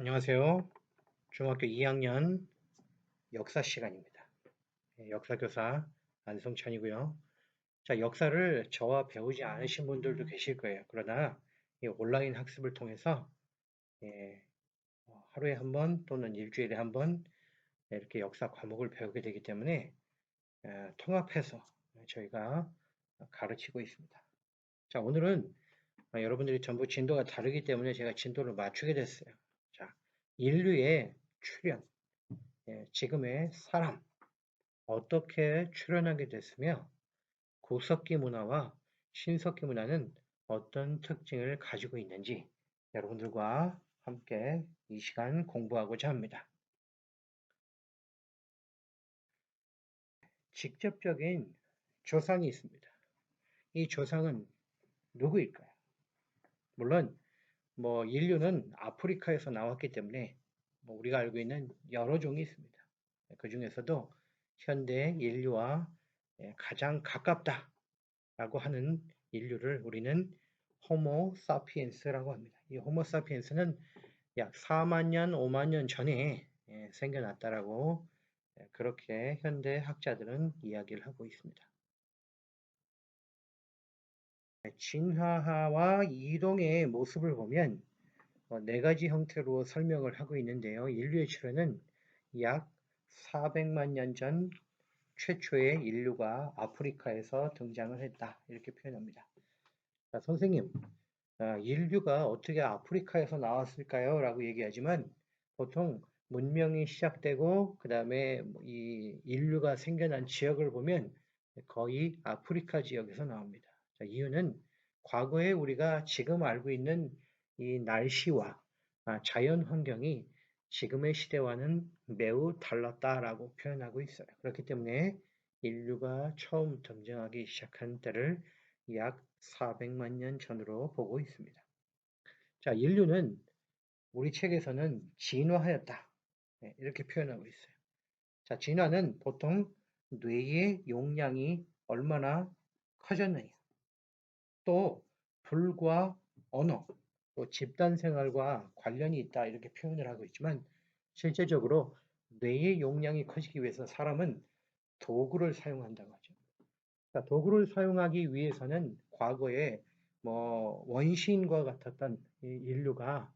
안녕하세요. 중학교 2학년 역사 시간입니다. 예, 역사교사 안성찬이고요. 자, 역사를 저와 배우지 않으신 분들도 계실 거예요. 그러나 온라인 학습을 통해서 예, 어, 하루에 한 번 또는 일주일에 한 번 이렇게 역사 과목을 배우게 되기 때문에 예, 통합해서 저희가 가르치고 있습니다. 자, 오늘은 여러분들이 전부 진도가 다르기 때문에 제가 진도를 맞추게 됐어요. 인류의 출현, 예, 지금의 사람, 어떻게 출현하게 됐으며 구석기 문화와 신석기 문화는 어떤 특징을 가지고 있는지 여러분들과 함께 이 시간 공부하고자 합니다. 직접적인 조상이 있습니다. 이 조상은 누구일까요? 물론 뭐 인류는 아프리카에서 나왔기 때문에 뭐 우리가 알고 있는 여러 종이 있습니다. 그 중에서도 현대 인류와 예, 가장 가깝다라고 하는 인류를 우리는 호모 사피엔스라고 합니다. 이 호모 사피엔스는 약 4만 년, 5만 년 전에 예, 생겨났다라고 예, 그렇게 현대 학자들은 이야기를 하고 있습니다. 진화와 이동의 모습을 보면 어, 네 가지 형태로 설명을 하고 있는데요. 인류의 출현은 약 400만 년 전 최초의 인류가 아프리카에서 등장을 했다. 이렇게 표현합니다. 자, 선생님, 아, 인류가 어떻게 아프리카에서 나왔을까요? 라고 얘기하지만 보통 문명이 시작되고 그 다음에 이 인류가 생겨난 지역을 보면 거의 아프리카 지역에서 나옵니다. 자, 이유는 과거에 우리가 지금 알고 있는 이 날씨와 아, 자연 환경이 지금의 시대와는 매우 달랐다라고 표현하고 있어요. 그렇기 때문에 인류가 처음 등장하기 시작한 때를 약 400만 년 전으로 보고 있습니다. 자, 인류는 우리 책에서는 진화하였다. 네, 이렇게 표현하고 있어요. 자, 진화는 보통 뇌의 용량이 얼마나 커졌느냐. 또 불과 언어, 또 집단 생활과 관련이 있다 이렇게 표현을 하고 있지만 실제적으로 뇌의 용량이 커지기 위해서 사람은 도구를 사용한다고 하죠. 그러니까 도구를 사용하기 위해서는 과거에 뭐 원시인과 같았던 인류가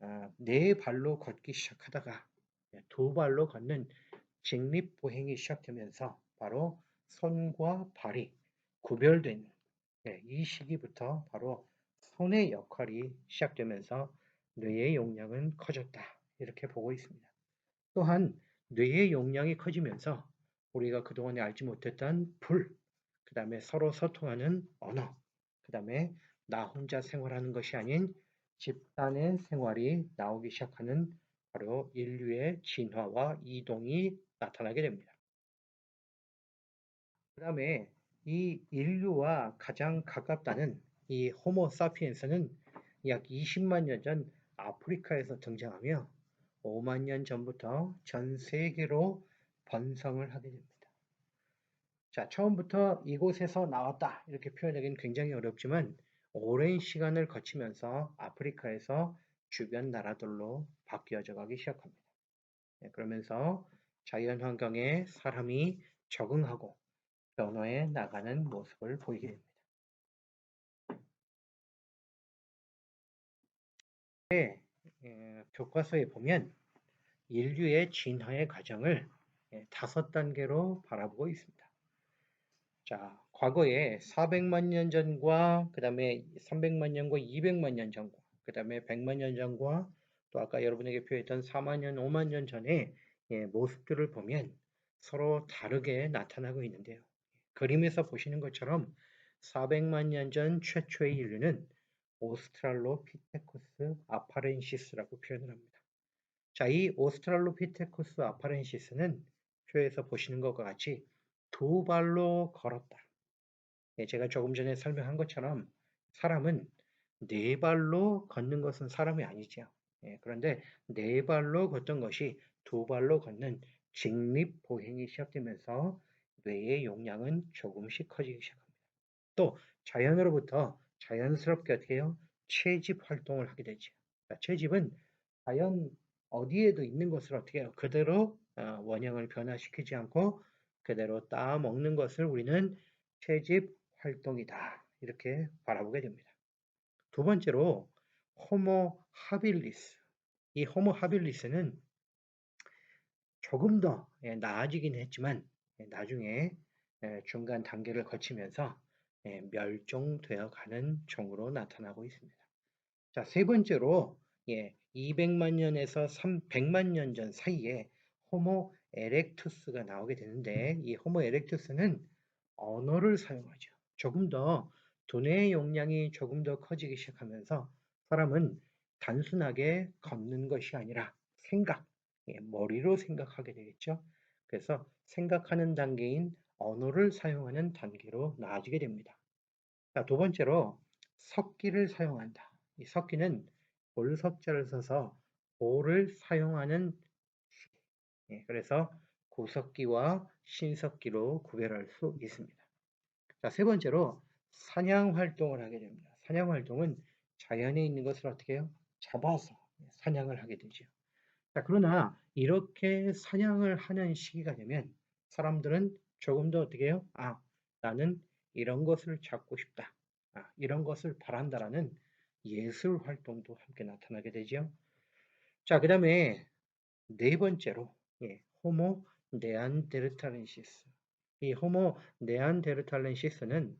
아, 네 발로 걷기 시작하다가 두 발로 걷는 직립보행이 시작되면서 바로 손과 발이 구별된 네, 이 시기부터 바로 손의 역할이 시작되면서 뇌의 용량은 커졌다. 이렇게 보고 있습니다. 또한 뇌의 용량이 커지면서 우리가 그동안에 알지 못했던 불, 그 다음에 서로 소통하는 언어, 그 다음에 나 혼자 생활하는 것이 아닌 집단의 생활이 나오기 시작하는 바로 인류의 진화와 이동이 나타나게 됩니다. 그 다음에 이 인류와 가장 가깝다는 이 호모 사피엔스는 약 20만 년 전 아프리카에서 등장하며 5만 년 전부터 전 세계로 번성을 하게 됩니다. 자, 처음부터 이곳에서 나왔다 이렇게 표현하기는 굉장히 어렵지만 오랜 시간을 거치면서 아프리카에서 주변 나라들로 바뀌어져 가기 시작합니다. 네, 그러면서 자연 환경에 사람이 적응하고 변화해 나가는 모습을 보이게 됩니다. 예, 교과서에 보면 인류의 진화의 과정을 예, 다섯 단계로 바라보고 있습니다. 자, 과거에 400만 년 전과 그 다음에 300만 년과 200만 년 전과 그 다음에 100만 년 전과 또 아까 여러분에게 표했던 4만 년, 5만 년 전의 예, 모습들을 보면 서로 다르게 나타나고 있는데요. 그림에서 보시는 것처럼 400만 년 전 최초의 인류는 오스트랄로피테쿠스 아파렌시스라고 표현을 합니다. 자, 이 오스트랄로피테쿠스 아파렌시스는 표에서 보시는 것과 같이 두 발로 걸었다. 예, 제가 조금 전에 설명한 것처럼 사람은 네 발로 걷는 것은 사람이 아니죠. 예, 그런데 네 발로 걷던 것이 두 발로 걷는 직립 보행이 시작되면서 뇌의 용량은 조금씩 커지기 시작합니다. 또 자연으로부터 자연스럽게 어떻게 해요? 채집 활동을 하게 되죠. 채집은 자연 어디에도 있는 것을 어떻게 해요? 그대로 어, 원형을 변화시키지 않고 그대로 따 먹는 것을 우리는 채집 활동이다. 이렇게 바라보게 됩니다. 두 번째로 호모 하빌리스. 이 호모 하빌리스는 조금 더 예, 나아지긴 했지만 예, 나중에 예, 중간 단계를 거치면서 멸종되어 가는 종으로 나타나고 있습니다. 자, 세 번째로 200만 년에서 300만 년 전 사이에 호모 에렉투스가 나오게 되는데 이 호모 에렉투스는 언어를 사용하죠. 조금 더 두뇌의 용량이 조금 더 커지기 시작하면서 사람은 단순하게 걷는 것이 아니라 생각, 예, 머리로 생각하게 되겠죠. 그래서 생각하는 단계인 언어를 사용하는 단계로 나아지게 됩니다. 자, 두 번째로 석기를 사용한다. 이 석기는 볼석자를 써서 볼을 사용하는 예, 그래서 구석기와 신석기로 구별할 수 있습니다. 자, 세 번째로 사냥 활동을 하게 됩니다. 사냥 활동은 자연에 있는 것을 어떻게 해요? 잡아서 사냥을 하게 되죠. 자, 그러나 이렇게 사냥을 하는 시기가 되면 사람들은 조금 더 어떻게 해요? 아, 나는 이런 것을 잡고 싶다. 아, 이런 것을 바란다라는 예술 활동도 함께 나타나게 되죠. 자, 그 다음에 네 번째로 예, 호모 네안데르탈렌시스. 이 호모 네안데르탈렌시스는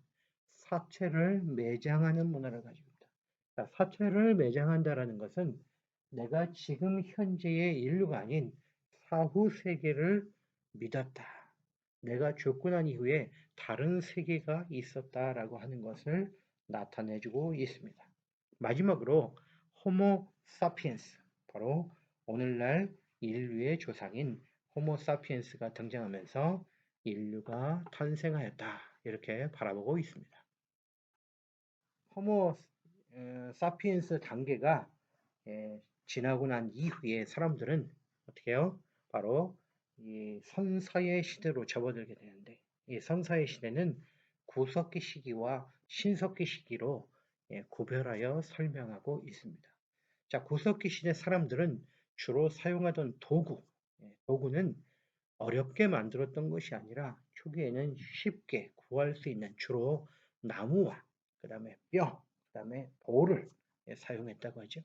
사체를 매장하는 문화를. 자, 사체를 매장한다라는 것은 내가 지금 현재의 인류가 아닌 사후 세계를 믿었다. 내가 죽고 난 이후에 다른 세계가 있었다라고 하는 것을 나타내주고 있습니다. 마지막으로 호모 사피엔스, 바로 오늘날 인류의 조상인 호모 사피엔스가 등장하면서 인류가 탄생하였다. 이렇게 바라보고 있습니다. 호모 사피엔스 단계가 지나고 난 이후에 사람들은 어떻게 해요? 바로 이 선사의 시대로 접어들게 되는데 이 선사의 시대는 구석기 시기와 신석기 시기로 구별하여 설명하고 있습니다. 자, 구석기 시대 사람들은 주로 사용하던 도구, 도구는 어렵게 만들었던 것이 아니라 초기에는 쉽게 구할 수 있는 주로 나무와 그 다음에 뼈, 그 다음에 돌을 사용했다고 하죠.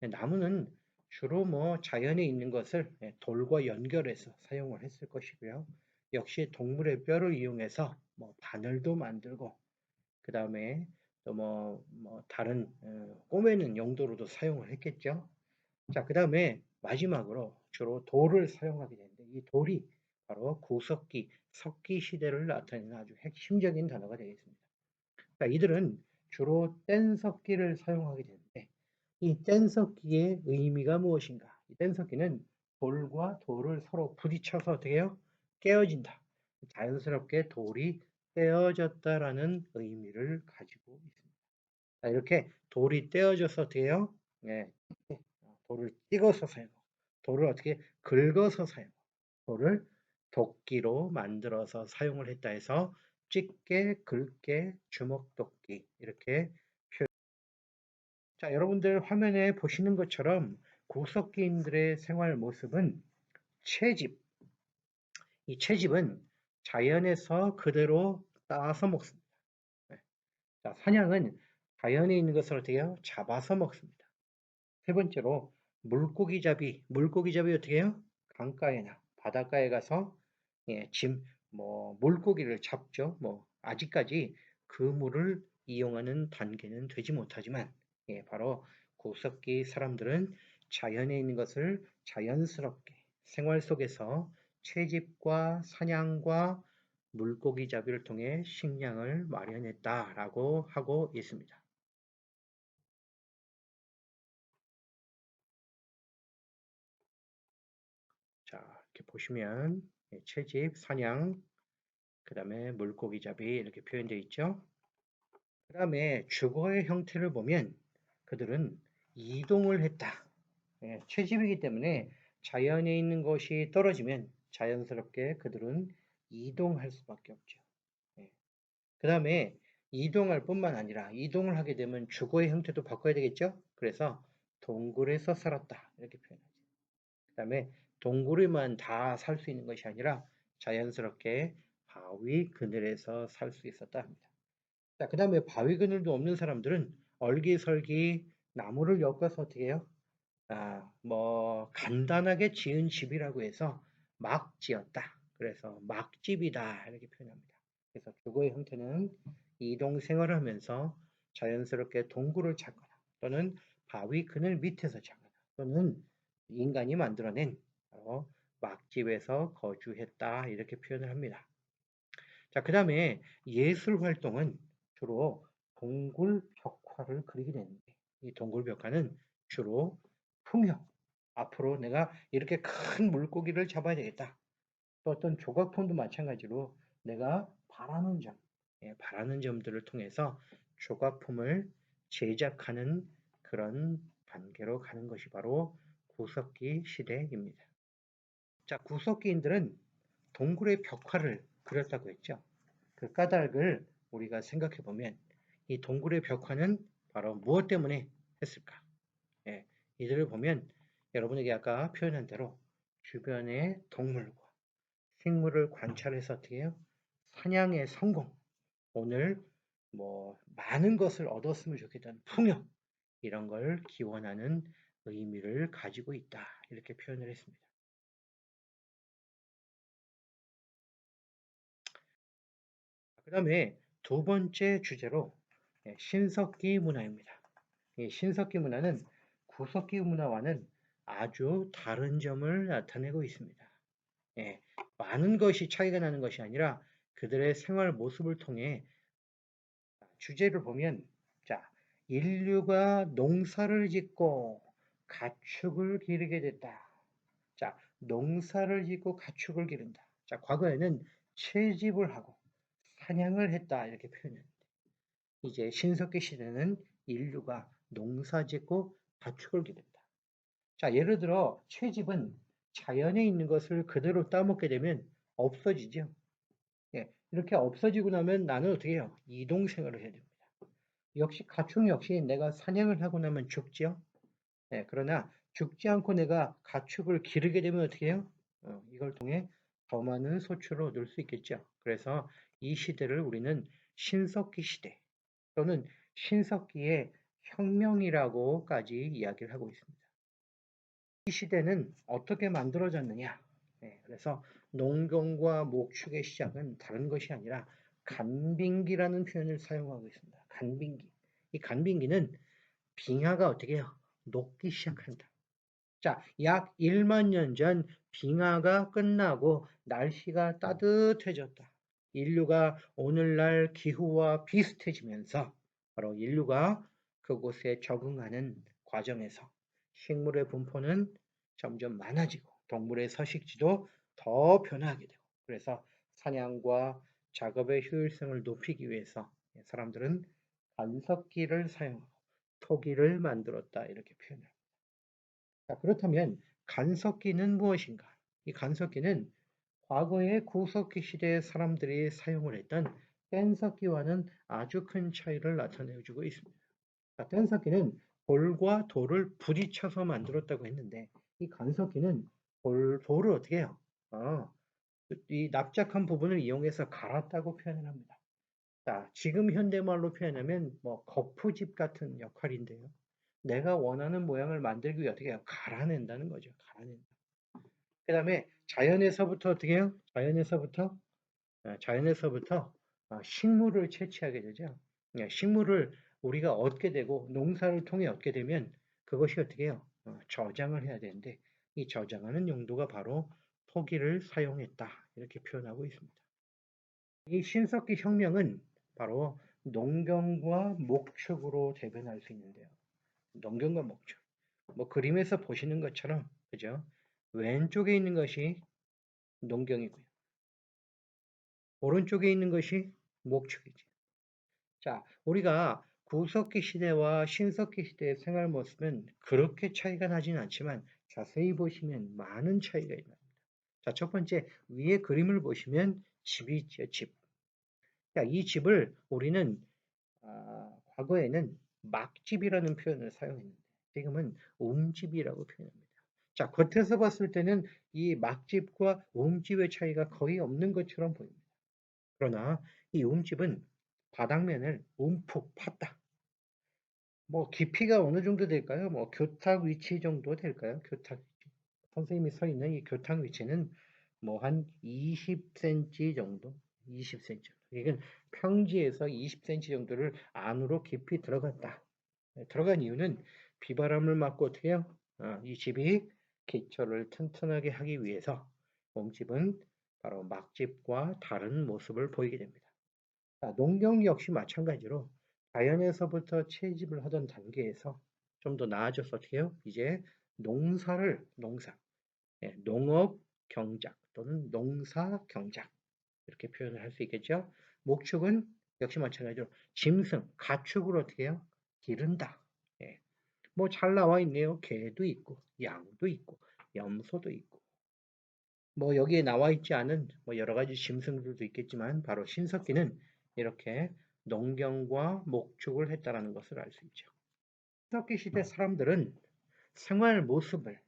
나무는 주로 뭐 자연에 있는 것을 돌과 연결해서 사용을 했을 것이고요. 역시 동물의 뼈를 이용해서 뭐 바늘도 만들고 그 다음에 또뭐 뭐 다른 어, 꼬매는 용도로도 사용을 했겠죠. 자, 그 다음에 마지막으로 주로 돌을 사용하게 되는데 이 돌이 바로 구석기, 석기 시대를 나타내는 아주 핵심적인 단어가 되겠습니다. 자, 이들은 주로 뗀석기를 사용하게 되는데 이 뗀석기의 의미가 무엇인가? 이 뗀석기는 돌과 돌을 서로 부딪혀서 어떻게 해요? 깨어진다. 자연스럽게 돌이 떼어졌다라는 의미를 가지고 있습니다. 자, 이렇게 돌이 떼어져서 해요? 네, 돌을 찍어서 사용하고 돌을 어떻게 긁어서 사용하고 돌을 도끼로 만들어서 사용을 했다 해서 찍게, 긁게, 주먹도끼 이렇게 표현. 자, 여러분들 화면에 보시는 것처럼 구석기인들의 생활 모습은 채집. 이 채집은 자연에서 그대로 따서 먹습니다. 네. 자, 사냥은 자연에 있는 것을 어떻게 해요? 잡아서 먹습니다. 세 번째로 물고기 잡이. 물고기 잡이 어떻게 해요? 강가에나 바닷가에 가서 예, 짐, 뭐 물고기를 잡죠. 뭐 아직까지 그물을 이용하는 단계는 되지 못하지만 예, 바로 구석기 사람들은 자연에 있는 것을 자연스럽게 생활 속에서 채집과 사냥과 물고기 잡이를 통해 식량을 마련했다라고 하고 있습니다. 자, 이렇게 보시면 예, 채집, 사냥, 그 다음에 물고기 잡이 이렇게 표현되어 있죠. 그 다음에 주거의 형태를 보면 그들은 이동을 했다. 예, 채집이기 때문에 자연에 있는 것이 떨어지면 자연스럽게 그들은 이동할 수밖에 없죠. 예. 그 다음에 이동할 뿐만 아니라 이동을 하게 되면 주거의 형태도 바꿔야 되겠죠. 그래서 동굴에서 살았다. 이렇게 표현하죠. 그 다음에 동굴에만 다 살 수 있는 것이 아니라 자연스럽게 바위 그늘에서 살 수 있었다 합니다. 자, 그 다음에 바위 그늘도 없는 사람들은 얼기설기 나무를 엮어서 어떻게 해요? 아, 뭐 간단하게 지은 집이라고 해서 막 지었다. 그래서 막집이다 이렇게 표현합니다. 그래서 주거의 형태는 이동 생활을 하면서 자연스럽게 동굴을 찾거나 또는 바위 그늘 밑에서 자거나 또는 인간이 만들어낸 바로 막집에서 거주했다 이렇게 표현을 합니다. 자, 그 다음에 예술 활동은 주로 동굴 벽화를 그리게 되는데 이 동굴 벽화는 주로 풍요 앞으로 내가 이렇게 큰 물고기를 잡아야 되겠다. 또 어떤 조각품도 마찬가지로 내가 바라는 점, 예, 바라는 점들을 통해서 조각품을 제작하는 그런 단계로 가는 것이 바로 구석기 시대입니다. 자, 구석기인들은 동굴의 벽화를 그렸다고 했죠. 그 까닭을 우리가 생각해 보면 이 동굴의 벽화는 바로 무엇 때문에 했을까? 예, 이들을 보면 여러분에게 아까 표현한 대로 주변의 동물과 생물을 관찰해서 어떻게 해요? 사냥의 성공, 오늘 뭐 많은 것을 얻었으면 좋겠다는 풍요 이런 걸 기원하는 의미를 가지고 있다 이렇게 표현을 했습니다. 그 다음에 두 번째 주제로 예, 신석기 문화입니다. 신석기 문화는 구석기 문화와는 아주 다른 점을 나타내고 있습니다. 예, 많은 것이 차이가 나는 것이 아니라 그들의 생활 모습을 통해 주제를 보면 자 인류가 농사를 짓고 가축을 기르게 됐다. 자 농사를 짓고 가축을 기른다. 자 과거에는 채집을 하고 사냥을 했다 이렇게 표현했는데 이제 신석기 시대는 인류가 농사 짓고 가축을 기른다. 자 예를 들어 채집은 자연에 있는 것을 그대로 따먹게 되면 없어지죠. 예, 이렇게 없어지고 나면 나는 어떻게 해요? 이동생활을 해야 됩니다. 역시 가축 역시 내가 사냥을 하고 나면 죽지요. 예, 그러나 죽지 않고 내가 가축을 기르게 되면 어떻게 해요? 어, 이걸 통해 더 많은 소출을 얻을 수 있겠죠. 그래서 이 시대를 우리는 신석기 시대 또는 신석기의 혁명이라고까지 이야기를 하고 있습니다. 이 시대는 어떻게 만들어졌느냐? 네, 그래서 농경과 목축의 시작은 다른 것이 아니라 간빙기라는 표현을 사용하고 있습니다. 간빙기. 이 간빙기는 빙하가 어떻게 해요? 녹기 시작한다. 자, 약 1만 년 전 빙하가 끝나고 날씨가 따뜻해졌다. 인류가 오늘날 기후와 비슷해지면서 바로 인류가 그곳에 적응하는 과정에서 식물의 분포는 점점 많아지고 동물의 서식지도 더 변화하게 되고 그래서 사냥과 작업의 효율성을 높이기 위해서 사람들은 간섭기를 사용하고 토기를 만들었다 이렇게 표현합니다. 자, 그렇다면 간섭기는 무엇인가? 이 간섭기는 과거의 구석기 시대의 사람들이 사용을 했던 뗀석기와는 아주 큰 차이를 나타내주고 있습니다. 자, 뗀석기는 돌과 돌을 부딪혀서 만들었다고 했는데 이 간석기는 돌, 돌을 어떻게 해요? 어, 이 납작한 부분을 이용해서 갈았다고 표현을 합니다. 자, 지금 현대말로 표현하면 뭐 거푸집 같은 역할인데요. 내가 원하는 모양을 만들기 위해 어떻게 해요? 갈아낸다는 거죠. 갈아낸다. 그 다음에 자연에서부터 어떻게 해요? 자연에서부터 아, 자연에서부터 아, 식물을 채취하게 되죠. 예, 식물을 우리가 얻게 되고 농사를 통해 얻게 되면 그것이 어떻게 해요? 어, 저장을 해야 되는데 이 저장하는 용도가 바로 토기를 사용했다 이렇게 표현하고 있습니다. 이 신석기 혁명은 바로 농경과 목축으로 대변할 수 있는데요. 농경과 목축. 뭐 그림에서 보시는 것처럼 그죠? 왼쪽에 있는 것이 농경이고요. 오른쪽에 있는 것이 목축이죠. 자, 우리가 구석기 시대와 신석기 시대의 생활 모습은 그렇게 차이가 나지는 않지만 자세히 보시면 많은 차이가 있습니다. 자, 첫 번째 위에 그림을 보시면 집이 있죠, 집. 자, 이 집을 우리는 아, 과거에는 막집이라는 표현을 사용했는데 지금은 옴집이라고 표현합니다. 자, 겉에서 봤을 때는 이 막집과 옴집의 차이가 거의 없는 것처럼 보입니다. 그러나 이 옴집은 바닥면을 움푹 팠다. 뭐 깊이가 어느 정도 될까요? 뭐 교탁 위치 정도 될까요? 교탁. 선생님이 서 있는 이 교탁 위치는 뭐 한 20cm 정도, 20cm. 이건 평지에서 20cm 정도를 안으로 깊이 들어갔다. 네, 들어간 이유는 비바람을 맞고 어떻게 해요? 어, 이 집이 기초를 튼튼하게 하기 위해서 몸집은 바로 막집과 다른 모습을 보이게 됩니다. 자, 농경 역시 마찬가지로 자연에서부터 채집을 하던 단계에서 좀 더 나아져서 해요? 이제 농사를, 농사, 예, 농업 경작 또는 농사 경작 이렇게 표현을 할 수 있겠죠. 목축은 역시 마찬가지로 짐승, 가축을 어떻게 해요? 기른다. 예. 뭐 잘 나와 있네요. 개도 있고, 양도 있고, 염소도 있고. 뭐 여기에 나와 있지 않은 뭐 여러 가지 짐승들도 있겠지만 바로 신석기는 이렇게 농경과 목축을 했다라는 것을 알 수 있죠. 구석기 시대 사람들은 생활 모습을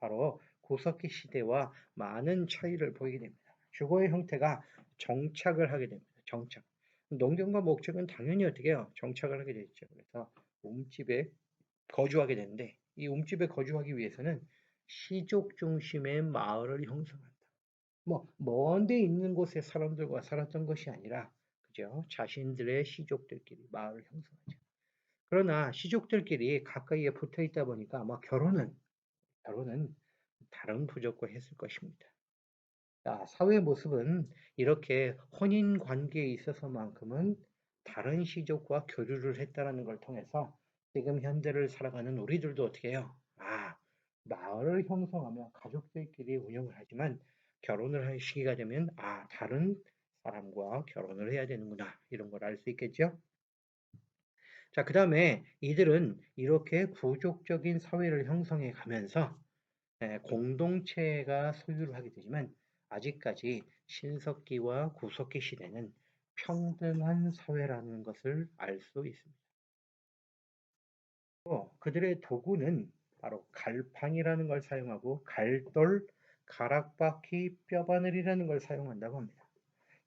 바로 구석기 시대와 많은 차이를 보이게 됩니다. 주거의 형태가 정착을 하게 됩니다. 정착. 농경과 목축은 당연히 어떻게 해요? 정착을 하게 되죠. 그래서 움집에 거주하게 되는데 이 움집에 거주하기 위해서는 시족 중심의 마을을 형성한다. 뭐 먼데 있는 곳에 사람들과 살았던 것이 아니라 그죠? 자신들의 시족들끼리 마을을 형성하죠. 그러나 시족들끼리 가까이에 붙어 있다 보니까 아마 결혼은 결혼은 다른 부족과 했을 것입니다. 자, 사회 모습은 이렇게 혼인 관계에 있어서만큼은 다른 시족과 교류를 했다는 걸 통해서 지금 현대를 살아가는 우리들도 어떻게 해요? 아, 마을을 형성하며 가족들끼리 운영을 하지만 결혼을 할 시기가 되면 아, 다른 사람과 결혼을 해야 되는구나. 이런 걸 알 수 있겠죠? 자, 그 다음에 이들은 이렇게 부족적인 사회를 형성해 가면서 공동체가 소유를 하게 되지만 아직까지 신석기와 구석기 시대는 평등한 사회라는 것을 알 수 있습니다. 또 그들의 도구는 바로 갈판이라는 걸 사용하고 갈돌, 가락바퀴, 뼈바늘이라는 걸 사용한다고 합니다.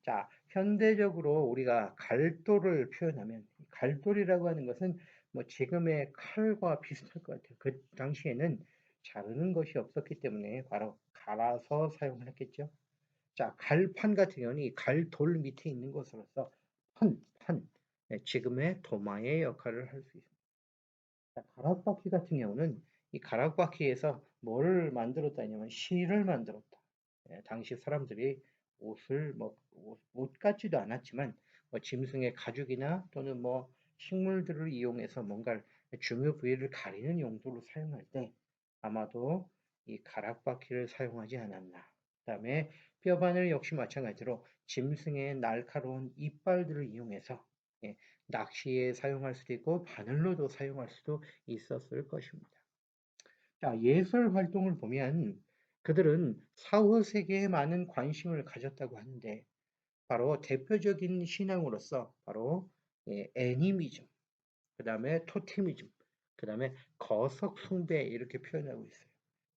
자, 현대적으로 우리가 갈돌을 표현하면 갈돌이라고 하는 것은 뭐 지금의 칼과 비슷할 것 같아요. 그 당시에는 자르는 것이 없었기 때문에 바로 갈아서 사용을 했겠죠. 자, 갈판 같은 경우는 갈돌 밑에 있는 것으로서 판, 판, 네, 지금의 도마의 역할을 할 수 있습니다. 자, 가락바퀴 같은 경우는 이 가락바퀴에서 뭘 만들었다냐면 실을 만들었다. 예, 당시 사람들이 옷을 뭐 옷 같지도 않았지만 뭐 짐승의 가죽이나 또는 뭐 식물들을 이용해서 뭔가 중요 부위를 가리는 용도로 사용할 때 아마도 이 가락바퀴를 사용하지 않았나. 그 다음에 뼈바늘 역시 마찬가지로 짐승의 날카로운 이빨들을 이용해서 예, 낚시에 사용할 수도 있고 바늘로도 사용할 수도 있었을 것입니다. 자, 예술 활동을 보면 그들은 사후 세계에 많은 관심을 가졌다고 하는데 바로 대표적인 신앙으로서 바로 예, 애니미즘, 그 다음에 토테미즘, 그 다음에 거석 숭배 이렇게 표현하고 있어요.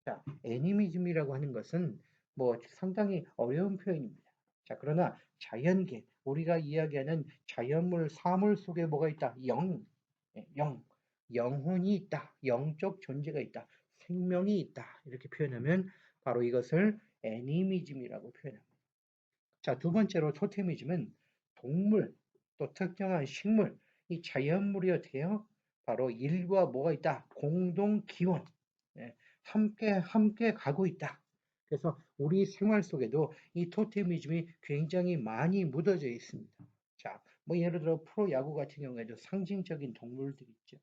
자, 애니미즘이라고 하는 것은 뭐 상당히 어려운 표현입니다. 자, 그러나 자연계, 우리가 이야기하는 자연물, 사물 속에 뭐가 있다? 영, 예, 영, 영혼이 있다. 영적 존재가 있다. 생명이 있다. 이렇게 표현하면 바로 이것을 애니미즘이라고 표현합니다. 자, 두 번째로 토테미즘은 동물, 또 특정한 식물, 이 자연물이 어떻게 해요? 바로 일과 뭐가 있다? 공동 기원. 예, 함께, 함께 가고 있다. 그래서 우리 생활 속에도 이 토테미즘이 굉장히 많이 묻어져 있습니다. 자, 뭐 예를 들어 프로야구 같은 경우에도 상징적인 동물들이 있죠.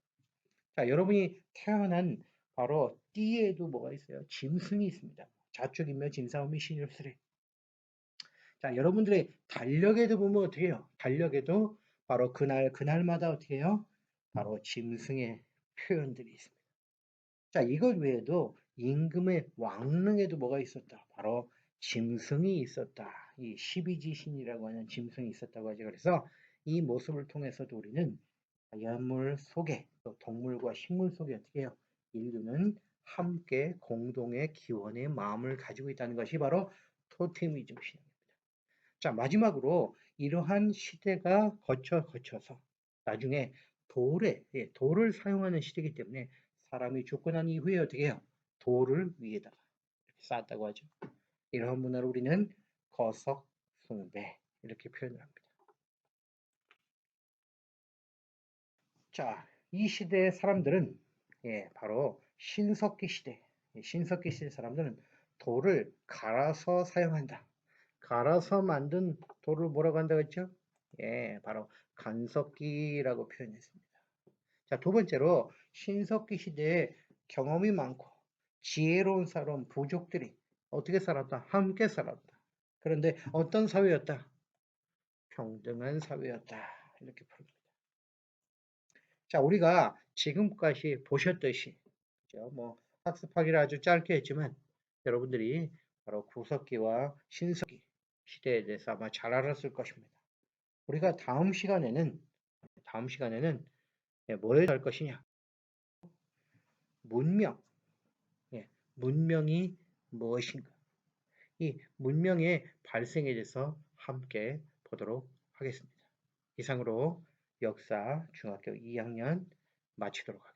자, 여러분이 태어난 바로 띠에도 뭐가 있어요? 짐승이 있습니다. 자축이며 짐싸움이 신일수래. 자, 여러분들의 달력에도 보면 어떻게 해요? 달력에도 바로 그날, 그날마다 어떻게 해요? 바로 짐승의 표현들이 있습니다. 자, 이것 외에도 임금의 왕릉에도 뭐가 있었다? 바로 짐승이 있었다. 이 12지신이라고 하는 짐승이 있었다고 하죠. 그래서 이 모습을 통해서도 우리는 자연물 속에 또 동물과 식물 속에 어떻게 해요? 인류는 함께 공동의 기원의 마음을 가지고 있다는 것이 바로 토테미즘 신앙입니다. 자, 마지막으로 이러한 시대가 거쳐 거쳐서 나중에 돌에, 예, 돌을 사용하는 시대이기 때문에 사람이 죽고 난 이후에 어떻게 해요? 돌을 위에다가 이렇게 쌓았다고 하죠. 이러한 문화를 우리는 거석 숭배 이렇게 표현을 합니다. 자, 이 시대의 사람들은 예, 바로 신석기 시대, 예, 신석기 시대 사람들은 돌을 갈아서 사용한다. 갈아서 만든 돌을 뭐라고 한다고 했죠? 예, 바로 간석기라고 표현했습니다. 자, 두 번째로 신석기 시대에 경험이 많고 지혜로운 사람, 부족들이 어떻게 살았다? 함께 살았다. 그런데 어떤 사회였다? 평등한 사회였다. 이렇게 푸릅니다. 자, 우리가 지금까지 보셨듯이, 그죠? 뭐, 학습하기를 아주 짧게 했지만, 여러분들이 바로 구석기와 신석기 시대에 대해서 아마 잘 알았을 것입니다. 우리가 다음 시간에는, 다음 시간에는 예, 뭘할 것이냐? 문명. 예, 문명이 무엇인가? 이 문명의 발생에 대해서 함께 보도록 하겠습니다. 이상으로 역사 중학교 2학년 Бачите рух.